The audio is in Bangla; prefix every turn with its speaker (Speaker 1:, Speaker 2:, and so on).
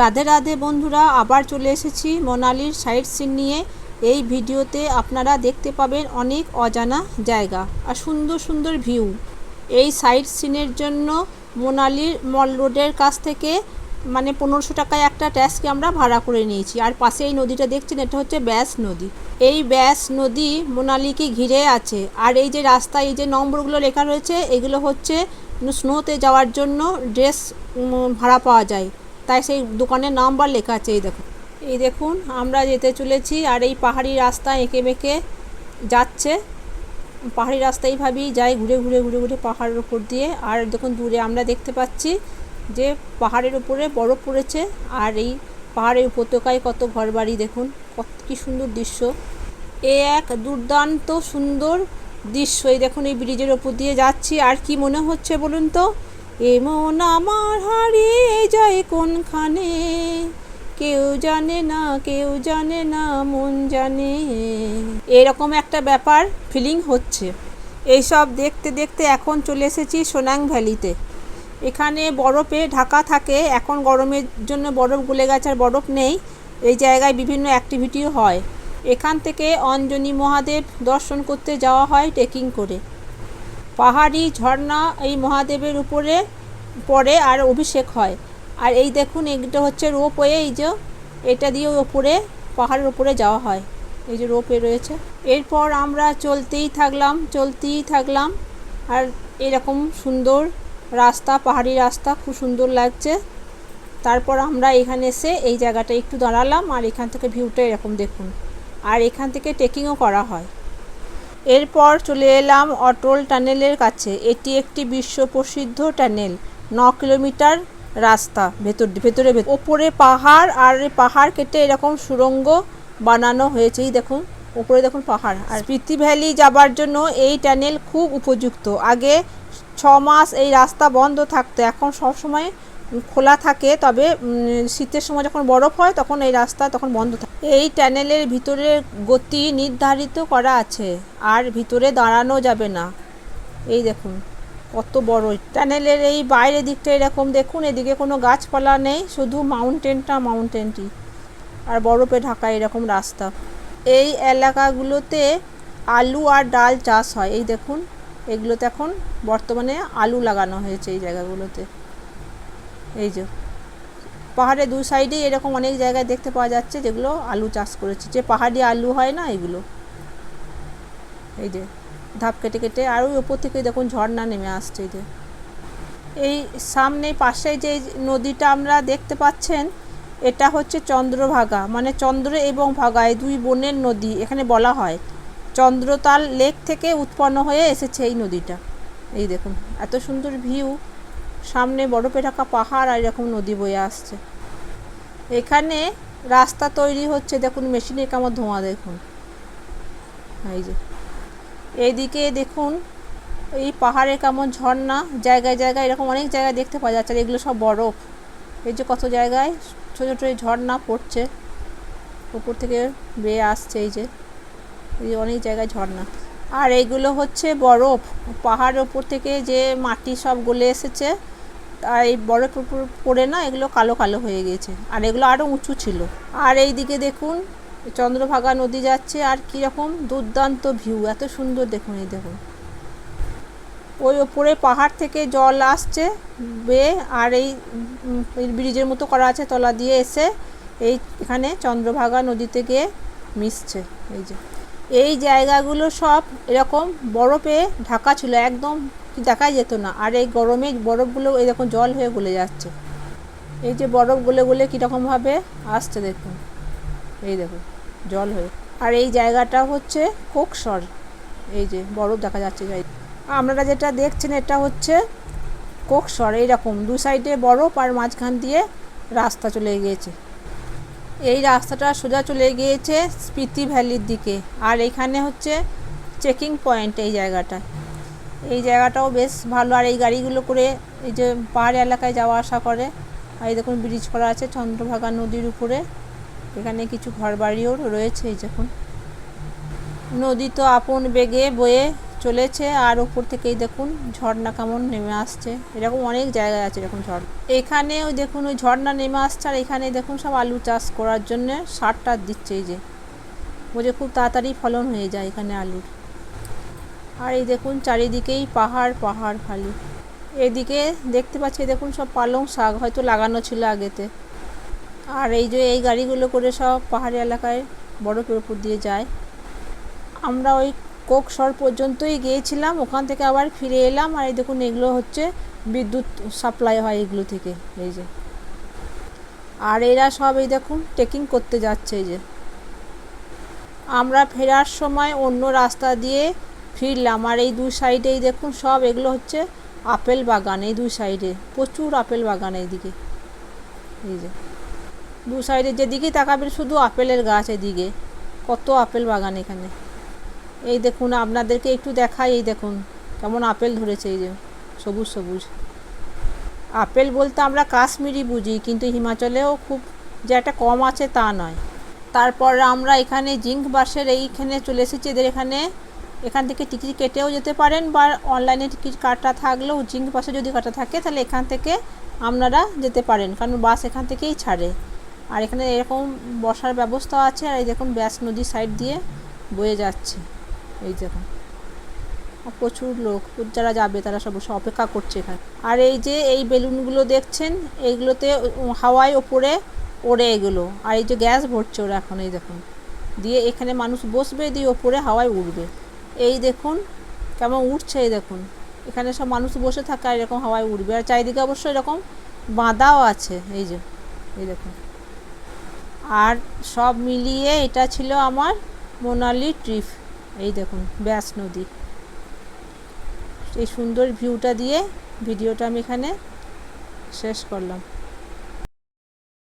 Speaker 1: রাধে রাধে বন্ধুরা, আবার চলে এসেছি মোনালির সাইট সিন নিয়ে। এই ভিডিওতে আপনারা দেখতে পাবেন অনেক অজানা জায়গা আর সুন্দর সুন্দর ভিউ। এই সাইট সিনের জন্য মোনালির মল রোডের কাছ থেকে মানে পনেরোশো টাকায় একটা ট্যাক্সি আমরা ভাড়া করে নিয়েছি। আর পাশে এই নদীটা দেখছেন, এটা হচ্ছে ব্যাস নদী। এই ব্যাস নদী মোনালিকে ঘিরে আছে। আর এই যে রাস্তা, এই যে নম্বরগুলো লেখা রয়েছে, এগুলো হচ্ছে স্নোতে যাওয়ার জন্য ড্রেস ভাড়া পাওয়া যায়। তাই সেই দোকানের নাম্বার লেখা আছে, এই দেখুন। এই দেখুন, আমরা যেতে চলেছি আর এই পাহাড়ি রাস্তা এঁকে বেঁকে যাচ্ছে। পাহাড়ি রাস্তা এইভাবেই যায়, ঘুরে ঘুরে ঘুরে ঘুরে পাহাড়ের উপর দিয়ে। আর দেখুন, দূরে আমরা দেখতে পাচ্ছি যে পাহাড়ের উপরে বরফ পড়েছে আর এই পাহাড়ের উপত্যকায় কত ঘরবাড়ি, দেখুন, কত কী সুন্দর দৃশ্য। এ এক দুর্দান্ত সুন্দর দৃশ্য। এই দেখুন, এই ব্রিজের ওপর দিয়ে যাচ্ছি। আর কি মনে হচ্ছে বলুন তো? এমন আমার হারিয়ে যায় কোনখানে? কেউ জানে না, কেউ জানে না, মন জানে। এরকম একটা ব্যাপার ফিলিং হচ্ছে। এইসব দেখতে দেখতে এখন চলে এসেছি সোনাং ভ্যালিতে। এখানে বরফে ঢাকা থাকে, এখন গরমের জন্য বরফ, গলে গেছে আর বরফ নেই। এই জায়গায় বিভিন্ন অ্যাক্টিভিটিও হয়। এখান থেকে অঞ্জনী মহাদেব দর্শন করতে যাওয়া হয় ট্রেকিং করে। পাহাড়ি ঝর্ণা এই মহাদেবের উপরে পড়ে আর অভিষেক হয়। আর এই দেখুন এটা হচ্ছে রোপওয়ে এই যে এটা দিয়ে ওপরে, পাহাড়ের উপরে যাওয়া হয়। এই যে রোপওয়ে রয়েছে। এরপর আমরা চলতেই থাকলাম চলতেই থাকলাম। আর এরকম সুন্দর রাস্তা, পাহাড়ি রাস্তা, খুব সুন্দর লাগছে। তারপর আমরা এখানে এসে এই জায়গাটা একটু দাঁড়ালাম আর এখান থেকে ভিউটা এরকম দেখুন। আর এখান থেকে ট্রেকিংও করা হয়। এরপর চলে এলাম অটল টানেলের কাছে। এটি একটি বিশ্ব প্রসিদ্ধ টানেল, ন কিলোমিটার রাস্তা, ভেতর, ভেতরে ওপরে পাহাড় আর পাহাড় কেটে এরকম সুড়ঙ্গ বানানো হয়েছে। এই দেখুন, ওপরে দেখুন পাহাড়। আর স্পিতি ভ্যালি যাবার জন্য এই টানেল খুব উপযুক্ত। আগে ছ মাস এই রাস্তা বন্ধ থাকতো, এখন সব সময় খোলা থাকে, তবে শীতের সময় যখন বরফ হয়, তখন এই রাস্তা তখন বন্ধ থাকে। এই টানেলের ভিতরে গতি নির্ধারিত করা আছে, আর ভিতরে দাঁড়ানো যাবে না। এই দেখুন, কত বড় টানেলের এই বাইরে দিকটা এরকম দেখুন, এদিকে কোনো গাছপালা নেই, শুধু মাউন্টেনটা মাউন্টেনটি, আর বরফে ঢাকা এরকম রাস্তা। এই এলাকাগুলোতে আলু আর ডাল চাষ হয়। এই দেখুন, এগুলোতে এখন বর্তমানে আলু লাগানো হয়েছে এই জায়গাগুলোতে। এই যে, পাহাড়ের দু সাইডেই এরকম অনেক জায়গায় দেখতে পাওয়া যাচ্ছে যেগুলো আলু চাষ করেছে। যে পাহাড়ি আলু হয় না এগুলো। এই যে, ধাপ কেটে কেটে আর ওই ওপর থেকে দেখুন ঝর্ণা নেমে আসছে এই যে। এই সামনে পাশে যে নদীটা আমরা দেখতে পাচ্ছেন, এটা হচ্ছে চন্দ্রভাগা। মানে চন্দ্র এবং ভাগা, এই দুই বোনের নদী এখানে বলা হয়। চন্দ্রতাল লেক থেকে উৎপন্ন হয়ে এসেছে এই নদীটা। এই দেখুন, এত সুন্দর ভিউ। সামনে বরফে ঢাকা পাহাড় আর এরকম নদী বয়ে আসছে। এখানে রাস্তা তৈরি হচ্ছে, দেখুন, মেশিনের কেমন ধোঁয়া দেখুন। এই যে। এইদিকে দেখুন, এই পাহাড়ে কেমন ঝর্ণা, জায়গায় জায়গায় এরকম অনেক জায়গায় দেখতে পাওয়া যাচ্ছে, আর এগুলো সব বরফ। এই যে কত জায়গায় ছোটো ছোটো এই ঝর্ণা পড়ছে উপর থেকে বেয়ে আসছে এই যে। এই যে অনেক জায়গায় ঝর্ণা। আর এইগুলো হচ্ছে বরফ। পাহাড়ের ওপর থেকে যে মাটি সব গলে এসেছে আর এই উপর পড়ে না, এগুলো কালো কালো হয়ে গেছে। আর এগুলো আরও উঁচু ছিল। আর এই দিকে দেখুন, চন্দ্রভাগা নদী যাচ্ছে, আর কীরকম দুর্দান্ত ভিউ এত সুন্দর দেখুন এই দেখুন। ওই ওপরে পাহাড় থেকে জল আসছে বেয়ে আর এই ব্রিজের মতো করা আছে, তলা দিয়ে এসে এই, এখানে চন্দ্রভাগা নদীতে গিয়ে মিশছে, এই যে। এই জায়গাগুলো সব এরকম বরফে ঢাকা ছিল, একদম দেখাই যেত না। আর এই গরমে বরফগুলো এরকম জল হয়ে গলে যাচ্ছে। এই যে বরফ গলে গলে কীরকমভাবে আসছে দেখুন। এই দেখুন, জল হয়ে। আর এই জায়গাটা হচ্ছে কোকসর। এই যে বরফ দেখা যাচ্ছে আপনারা যেটা দেখছেন এটা হচ্ছে কোকসর। এইরকম দু সাইডে বরফ আর মাঝখান দিয়ে রাস্তা চলে গিয়েছে। এই রাস্তাটা সোজা চলে গিয়েছে স্পিতি ভ্যালির দিকে। আর এখানে হচ্ছে চেকিং পয়েন্ট এই জায়গাটা এই জায়গাটাও বেশ ভালো। আর এই গাড়িগুলো করে এই যে পাহাড় এলাকায় যাওয়া আসা করে, আর এই দেখুন ব্রিজ করা আছে চন্দ্রভাগা নদীর উপরে। এখানে কিছু ঘরবাড়িও রয়েছে, এই দেখুন। নদী তো আপন বেগে বয়ে চলেছে, আর ওপর থেকেই দেখুন ঝর্ণা কেমন নেমে আসছে। এরকম অনেক জায়গায় আছে এরকম ঝর্ণা। এখানে ওই দেখুন ওই ঝর্ণা নেমে আসছে, আর এখানে দেখুন সব আলু চাষ করার জন্য সার টার দিচ্ছে এই যে। বলছে খুব তাড়াতাড়ি ফলন হয়ে যায় এখানে আলুর। আর এই দেখুন চারিদিকেই পাহাড় পাহাড় খালি। এদিকে দেখতে পাচ্ছি, দেখুন সব পালং শাক হয়তো লাগানো ছিল আগেতে। আর এই যে এই গাড়িগুলো করে সব পাহাড়ি এলাকায় বরফের উপর দিয়ে যায়। আমরা ওই কোকসর পর্যন্তই গিয়েছিলাম, ওখান থেকে আবার ফিরে এলাম। আর এই দেখুন এগুলো হচ্ছে বিদ্যুৎ সাপ্লাই হয় এগুলো থেকে, এই যে। আর এরা সব এই দেখুন ট্রেকিং করতে যাচ্ছে, এই যে। আমরা ফেরার সময় অন্য রাস্তা দিয়ে ফিরলাম আর এই দুই সাইডেই দেখুন, সব এগুলো হচ্ছে আপেল বাগান, এই দুই সাইডে প্রচুর আপেল বাগান এইদিকে। এই যে। দু সাইডে যেদিকেই তাকাবেন, শুধু আপেলের গাছ এদিকে। কত আপেল বাগান এখানে। এই দেখুন, আপনাদেরকে একটু দেখাই, এই দেখুন, কেমন আপেল ধরেছে, এই যে, সবুজ সবুজ। আপেল বলতে আমরা কাশ্মীরি বুঝি, কিন্তু হিমাচলেও খুব যে একটা কম আছে তা নয়। তারপর আমরা এখানে জিঙ্ক বাসের এইখানে চলে এসেছি, এদের এখানে এখান থেকে টিকিট কেটেও যেতে পারেন বা অনলাইনে টিকিট কাটা থাকলেও জিঙ্ক বাসে যদি কাটা থাকে, তাহলে এখান থেকে আপনারা যেতে পারেন। কারণ বাস এখান থেকেই ছাড়ে। আর এখানে এরকম বসার ব্যবস্থা আছে। আর এই দেখুন, ব্যাস নদীর সাইড দিয়ে বয়ে যাচ্ছে। এই দেখুন। প্রচুর লোক। যারা যাবে, তারা সব অপেক্ষা করছে এখানে। আর এই যে, এই বেলুনগুলো দেখছেন, এইগুলোতে হাওয়ায় ওপরে ওড়ে এগুলো। আর এই যে গ্যাস ভরছে ওরা এখন, এই দেখুন। দিয়ে এখানে মানুষ বসবে, দিয়ে ওপরে হাওয়ায় উঠবে এই দেখুন, কেমন উঠছে এই দেখুন। এখানে সব মানুষ বসে থাকে, এরকম হাওয়ায় উঠবে আর চারিদিকে অবশ্য এরকম বাঁধাও আছে, এই যে, এই দেখুন। আর সব মিলিয়ে এটা ছিল আমার মোনালি ট্রিপ, এই দেখুন, ব্যাস নদী। এই সুন্দর ভিউটা দিয়ে ভিডিওটা আমি এখানে শেষ করলাম।